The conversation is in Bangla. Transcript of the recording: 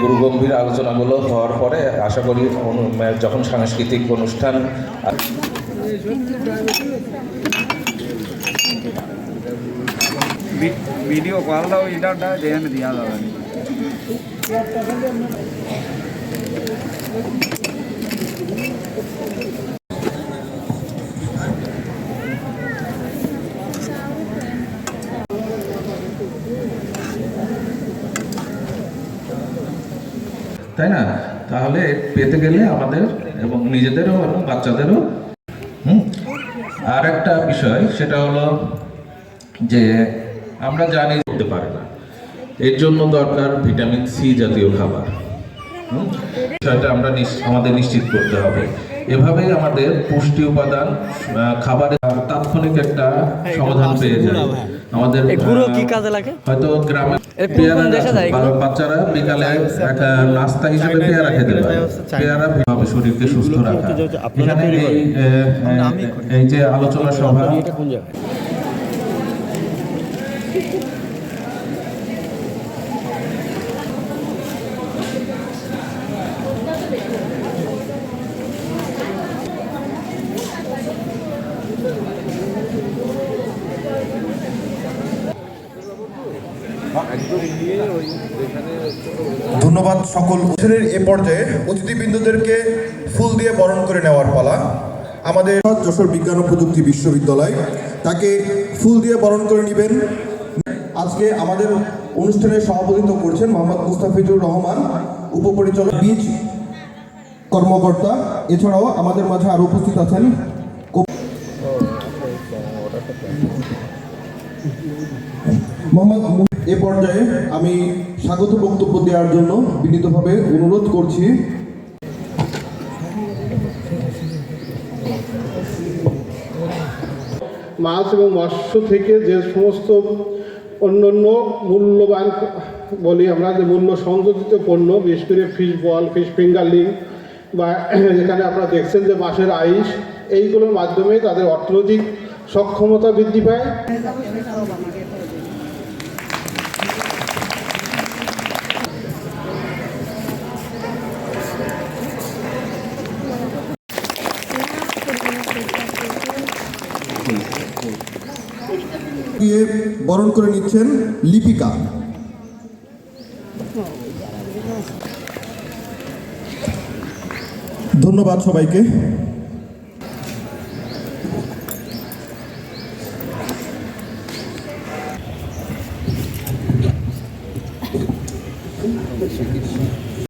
গুরু গম্ভীর আলোচনাগুলো হওয়ার পরে আশা করি যখন সাংস্কৃতিক অনুষ্ঠান, ভিডিও কলটাও এটা দেন, দিয়া যাবে তাই না? তাহলে পেতে গেলে আমাদের এবং নিজেদেরও এবং বাচ্চাদেরও, হুম? আর একটা বিষয়, সেটা হলো যে আমরা জানি করতে পারে না। এর জন্য দরকার ভিটামিন সি জাতীয় খাবার? বিষয়টা আমরা আমাদের নিশ্চিত করতে হবে। এভাবেই আমাদের পুষ্টি উপাদান আহ, খাবারের তাৎক্ষণিক একটা সমাধান পেয়ে যায়। আমাদের গুঁড়ো কি কাজে লাগে? হয়তো গ্রামে পেয়ারা বাচ্চারা বিকালে একটা নাস্তা হিসেবে পেয়ারা খেতে পারে। পেয়ারা ভাবে শরীরকে সুস্থ রাখা। এখানে এই যে আলোচনা সভা ধন্যবাদ সকল অনুষ্ঠানের এ পর্যায়ে অতিথিবৃন্দদেরকে ফুল দিয়ে বরণ করে নেওয়ার পালা। আমাদের যশোর বিজ্ঞান ও প্রযুক্তি বিশ্ববিদ্যালয় তাকে ফুল দিয়ে বরণ করে নেবেন। আজকে আমাদের অনুষ্ঠানে সভাপতিত্ব করছেন মোহাম্মদ মুস্তাফিজুর রহমান, উপপরিচালক, বীজ কর্মকর্তা। এছাড়াও আমাদের মাঝে আরও উপস্থিত আছেন এ পর্যায়ে আমি স্বাগত বক্তব্য দেওয়ার জন্য বিনীতভাবে অনুরোধ করছি। মাছ এবং মৎস্য থেকে যে সমস্ত অন্যান্য মূল্যবান বলি আমরা, যে মূল্য সংযোজিত পণ্য, বিশেষ করে ফিশ বল ফিশ ফিঙ্গারলিং বা এখানে আপনারা দেখছেন যে মাছের আইস, এইগুলোর মাধ্যমে তাদের অর্থনৈতিক সক্ষমতা বৃদ্ধি পায়। বরণ করে নিচ্ছেন লিপিকা। ধন্যবাদ সবাইকে। Deixa aqui.